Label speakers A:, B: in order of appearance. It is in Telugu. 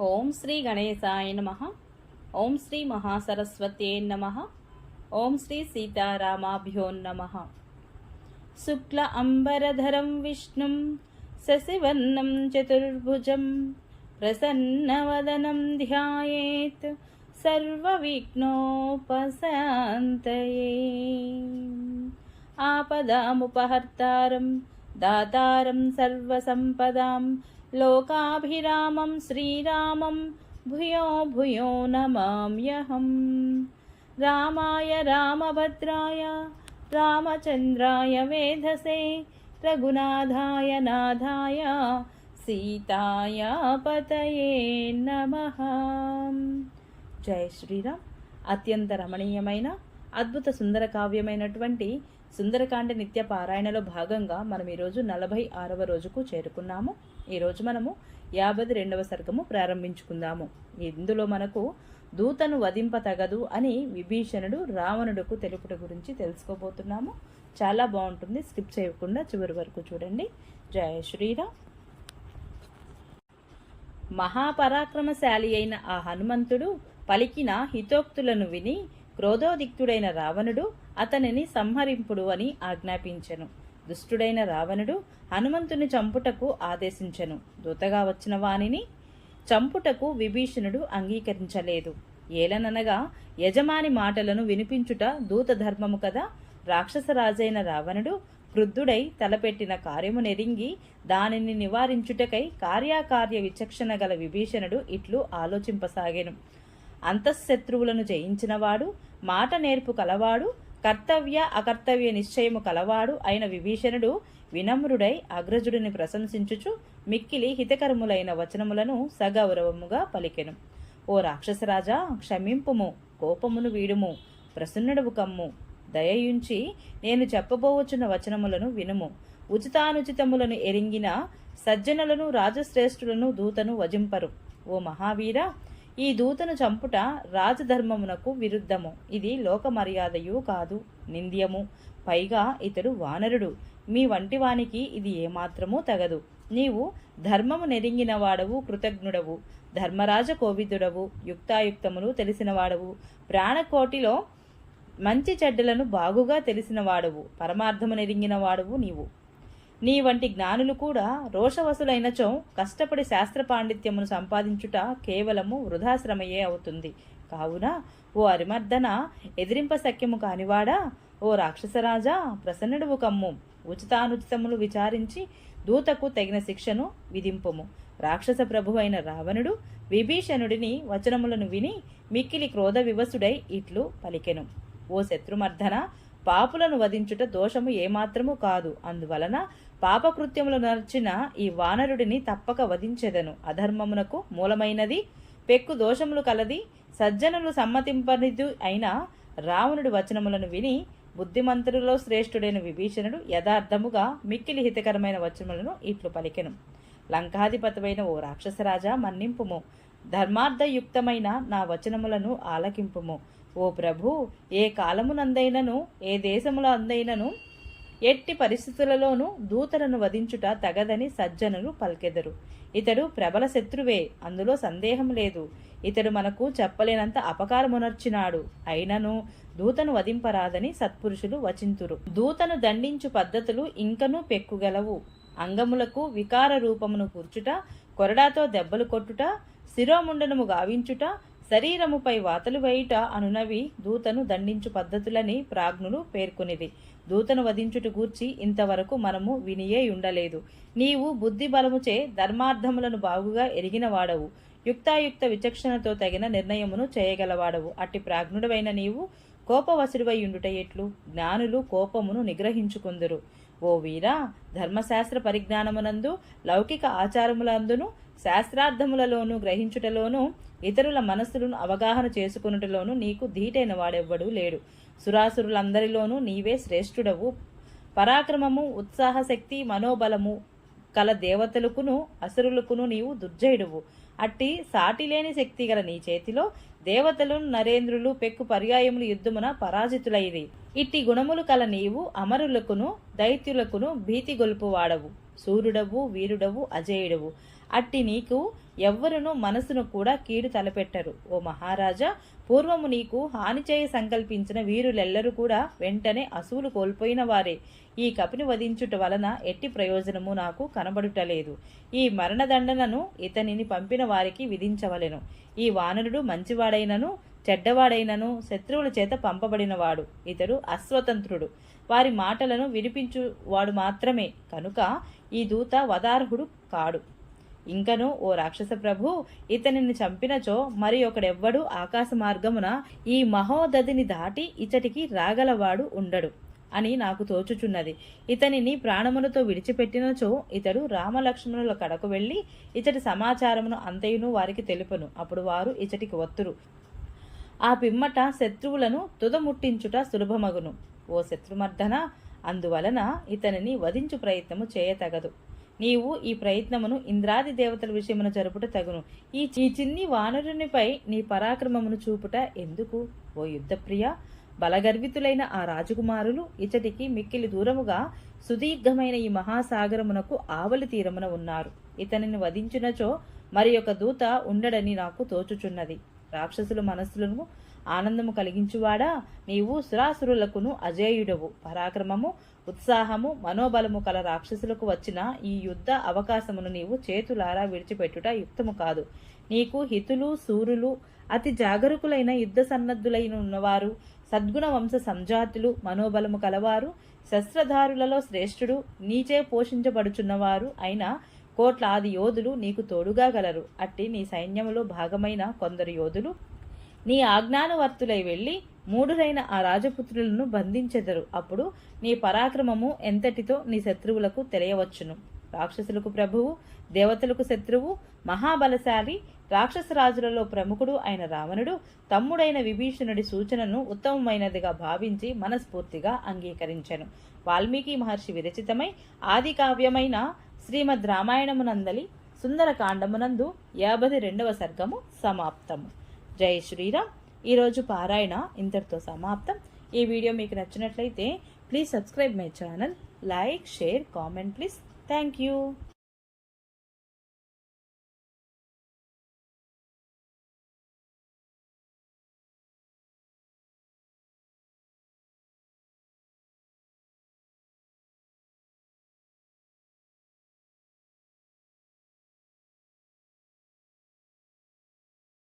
A: ఓం శ్రీ గణేశాయ నమ. ఓం శ్రీ మహాసరస్వతే నమ. ఓం శ్రీ సీతారామాభ్యో నమ. శుక్ల అంబరధరం విష్ణుం శశివర్ణం చతుర్భుజం ప్రసన్నవదనం ధ్యాయేత్ సర్వవిఘ్నోపశాంతయే. ఆపదాముపహర్తారం దాతారం సర్వసంపదాం లోకాభిరామం శ్రీరామం భూయో భూయో నమామ్యహం. రామాయ రామభద్రాయ రామచంద్రాయ వేధసే రఘునాథాయ నాథాయ సీతాయ పతయే నమ. జయ శ్రీరామ్. అత్యంత రమణీయమైన అద్భుత సుందర కావ్యమైనటువంటి సుందరకాండ నిత్య పారాయణలో భాగంగా మనం ఈరోజు నలభై ఆరవ రోజుకు చేరుకున్నాము. ఈరోజు మనము యాభై రెండవ సర్గము ప్రారంభించుకుందాము. ఇందులో మనకు దూతను వధింప తగదు అని విభీషణుడు రావణుడుకు తెలుపుట గురించి తెలుసుకోబోతున్నాము. చాలా బాగుంటుంది స్కిప్ చేయకుండా చివరి వరకు చూడండి. జయ శ్రీరామ్. మహాపరాక్రమశాలి అయిన ఆ హనుమంతుడు పలికిన హితోక్తులను విని క్రోధోదిక్తుడైన రావణుడు అతనిని సంహరింపుడు అని ఆజ్ఞాపించెను. దుష్టుడైన రావణుడు హనుమంతుని చంపుటకు ఆదేశించెను. దూతగా వచ్చిన వానిని చంపుటకు విభీషణుడు అంగీకరించలేదు. ఏలననగా యజమాని మాటలను వినిపించుట దూత ధర్మము కదా? రాక్షసరాజైన రావణుడు క్రుద్ధుడై తలపెట్టిన కార్యము నెరింగి దానిని నివారించుటకై కార్యాకార్య విచక్షణ గల విభీషణుడు ఇట్లు ఆలోచింపసాగెను. అంతఃశత్రువులను జయించినవాడు మాట నేర్పు కలవాడు కర్తవ్య అకర్తవ్య నిశ్చయము కలవాడు అయిన విభీషణుడు వినమ్రుడై అగ్రజుడిని ప్రశంసించుచు మిక్కిలి హితకరములైన వచనములను సగౌరవముగా పలికెను. ఓ రాక్షసరాజా క్షమింపుము కోపమును వీడుము ప్రసన్నుడవు కమ్ము. దయయుంచి నేను చెప్పబోవచ్చున్న వచనములను వినుము. ఉచితానుచితములను ఎరింగిన సజ్జనులను రాజశ్రేష్ఠులను దూతను వజింపరు ఓ మహావీర ఈ దూతను చంపుట రాజధర్మమునకు విరుద్ధము. ఇది లోక మర్యాదయు కాదు నింద్యము. పైగా ఇతడు వానరుడు. మీ వంటివానికి ఇది ఏమాత్రమూ తగదు. నీవు ధర్మము నెరింగిన వాడవు కృతజ్ఞుడవు. ధర్మరాజ కోవిదుడవు యుక్తాయుక్తములు తెలిసినవాడవు. ప్రాణకోటిలో మంచి చెడ్డలను బాగుగా తెలిసినవాడవు. పరమార్థము నెరింగిన వాడవు నీవు. నీ వంటి జ్ఞానులు కూడా రోషవసులైనచో కష్టపడి శాస్త్ర పాండిత్యమును సంపాదించుట కేవలము వృధాశ్రమయే అవుతుంది. కావున ఓ అరిమర్దన ఎదిరింప సఖ్యము కానివాడా? ఓ రాక్షసరాజా ప్రసన్నుడువు కమ్ము. ఉచితానుచితములు విచారించి దూతకు తగిన శిక్షను విధింపుము. రాక్షస ప్రభువైన రావణుడు విభీషణుడిని వచనములను విని మిక్కిలి క్రోధ వివసుడై ఇట్లు పలికెను. ఓ శత్రుమర్ధన పాపులను వధించుట దోషము ఏమాత్రము కాదు. అందువలన పాపకృత్యములు నర్చిన ఈ వానరుడిని తప్పక వధించెదను. అధర్మమునకు మూలమైనది పెక్కు దోషములు కలది సజ్జనులు సమ్మతింపనిదు అయిన రావణుడి వచనములను విని బుద్ధిమంతులలో శ్రేష్ఠుడైన విభీషణుడు యథార్థముగా మిక్కిలి హితకరమైన వచనములను ఇట్లు పలికెను. లంకాధిపతమైన ఓ రాక్షసరాజా మన్నింపుము. ధర్మార్థయుక్తమైన నా వచనములను ఆలకింపుము. ఓ ప్రభు ఏ కాలమునందైనను ఏ దేశములో అందైనను ఎట్టి పరిస్థితులలోనూ దూతలను వధించుట తగదని సజ్జనులు పలికెదరు. ఇతడు ప్రబల శత్రువే అందులో సందేహం లేదు. ఇతడు మనకు చెప్పలేనంత అపకారమునర్చినాడు. అయినను దూతను వధింపరాదని సత్పురుషులు వచింతురు. దూతను దండించు పద్ధతులు ఇంకనూ పెక్కుగలవు. అంగములకు వికార రూపమును కూర్చుట కొరడాతో దెబ్బలు కొట్టుట శిరోముండనము గావించుట శరీరముపై వాతలు వేయుట అనునవి దూతను దండించు పద్ధతులని ప్రాజ్ఞులు పేర్కొనిది దూతను వధించుట గూర్చి ఇంతవరకు మనము వినియే ఉండలేదు నీవు బుద్ధి బలముచే ధర్మార్థములను బాగుగా ఎరిగిన వాడవు. యుక్తాయుక్త విచక్షణతో తగిన నిర్ణయమును చేయగలవాడవు. అట్టి ప్రాజ్ఞుడవైన నీవు కోపవశుడివై ఉండుట ఎట్లు? జ్ఞానులు కోపమును నిగ్రహించుకుందురు. ఓ వీరా ధర్మశాస్త్ర పరిజ్ఞానమునందు లౌకిక ఆచారములందును శాస్త్రార్థములలోనూ గ్రహించుటలోనూ ఇతరుల మనస్సులను అవగాహన చేసుకున్నటలోనూ నీకు ధీటైన వాడెవ్వడూ లేడు. సురాసురులందరిలోనూ నీవే శ్రేష్ఠుడవు. పరాక్రమము ఉత్సాహశక్తి మనోబలము కల దేవతలకును అసురులకును నీవు దుర్జయుడువు. అట్టి సాటిలేని శక్తి గల నీ చేతిలో దేవతలు నరేంద్రులు పెక్కు పర్యాయములు యుద్ధమున పరాజితులైరి. ఇట్టి గుణములు కల నీవు అమరులకును దైత్యులకును భీతి గొలుపు వాడవు సూర్యుడవు వీరుడవు అజేయుడవు. అట్టి నీకు ఎవ్వరును మనసును కూడా కీడు తలపెట్టరు. ఓ మహారాజా పూర్వము నీకు హాని చేయ సంకల్పించిన వీరులెల్లరూ కూడా వెంటనే అసువులు కోల్పోయిన వారే. ఈ కపిని వధించుట వలన ఎట్టి ప్రయోజనము నాకు కనబడుటలేదు. ఈ మరణదండనను ఇతనిని పంపిన వారికి విధించవలెను. ఈ వానరుడు మంచివాడైనను చెడ్డవాడైనను శత్రువుల చేత పంపబడినవాడు. ఇతడు అస్వతంత్రుడు వారి మాటలను వినిపించువాడు మాత్రమే. కనుక ఈ దూత వదార్హుడు కాడు. ఇంకను ఓ రాక్షస ప్రభు ఇతనిని చంపినచో మరి ఒకడెవ్వడు ఆకాశ మార్గమున ఈ మహోదధిని దాటి ఇచటికి రాగలవాడు ఉండడు అని నాకు తోచుచున్నది. ఇతనిని ప్రాణములతో విడిచిపెట్టినచో ఇతడు రామలక్ష్మణుల కడకు వెళ్ళి ఇతడి సమాచారమును అంతయును వారికి తెలుపను. అప్పుడు వారు ఇచటికి వత్తురు. ఆ పిమ్మట శత్రువులను తుదముట్టించుట సులభమగును. ఓ శత్రుమర్ధన అందువలన ఇతనిని వధించు ప్రయత్నము చేయతగదు. నీవు ఈ ప్రయత్నమును ఇంద్రాది దేవతల విషయమున జరుపుట తగును. ఈ చిన్ని వానరునిపై నీ పరాక్రమమును చూపుట ఎందుకు? ఓ యుద్ధప్రియ బలగర్వితులైన ఆ రాజకుమారులు ఇచటికి మిక్కిలి దూరముగా సుదీర్ఘమైన ఈ మహాసాగరమునకు ఆవలి తీరమున ఉన్నారు. ఇతనిని వధించినచో మరి ఒక దూత ఉండడని నాకు తోచుచున్నది. రాక్షసుల మనస్సులను ఆనందము కలిగించువాడా? నీవు సురాసురులకును అజేయుడవు. పరాక్రమము ఉత్సాహము మనోబలము కల రాక్షసులకు వచ్చిన ఈ యుద్ధ అవకాశమును నీవు చేతులారా విడిచిపెట్టుట యుక్తము కాదు. నీకు హితులు సూరులు అతి జాగరూకులైన యుద్ధ సన్నద్ధులైన ఉన్నవారు సద్గుణ వంశ సంజాతులు మనోబలము కలవారు శస్త్రధారులలో శ్రేష్ఠుడు నీచే పోషించబడుచున్నవారు అయిన కోట్లాది యోధులు నీకు తోడుగా గలరు. అట్టి నీ సైన్యములో భాగమైన కొందరు యోధులు నీ ఆజ్ఞానవర్తులై వెళ్ళి మూడురైన ఆ రాజపుత్రులను బంధించెదరు. అప్పుడు నీ పరాక్రమము ఎంతటితో నీ శత్రువులకు తెలియవచ్చును. రాక్షసులకు ప్రభువు దేవతలకు శత్రువు మహాబలశాలి రాక్షస రాజులలో ప్రముఖుడు అయిన రావణుడు తమ్ముడైన విభీషణుడి సూచనను ఉత్తమమైనదిగా భావించి మనస్ఫూర్తిగా అంగీకరించెను. వాల్మీకి మహర్షి విరచితమై ఆది కావ్యమైన శ్రీమద్ రామాయణమునందలి సుందరకాండమునందు యాభై రెండవ సర్గము సమాప్తము. జై శ్రీరామ్. ఈరోజు పారాయణ ఇంతటితో సమాప్తం. ఈ వీడియో మీకు నచ్చినట్లయితే please subscribe my channel like share comment please thank you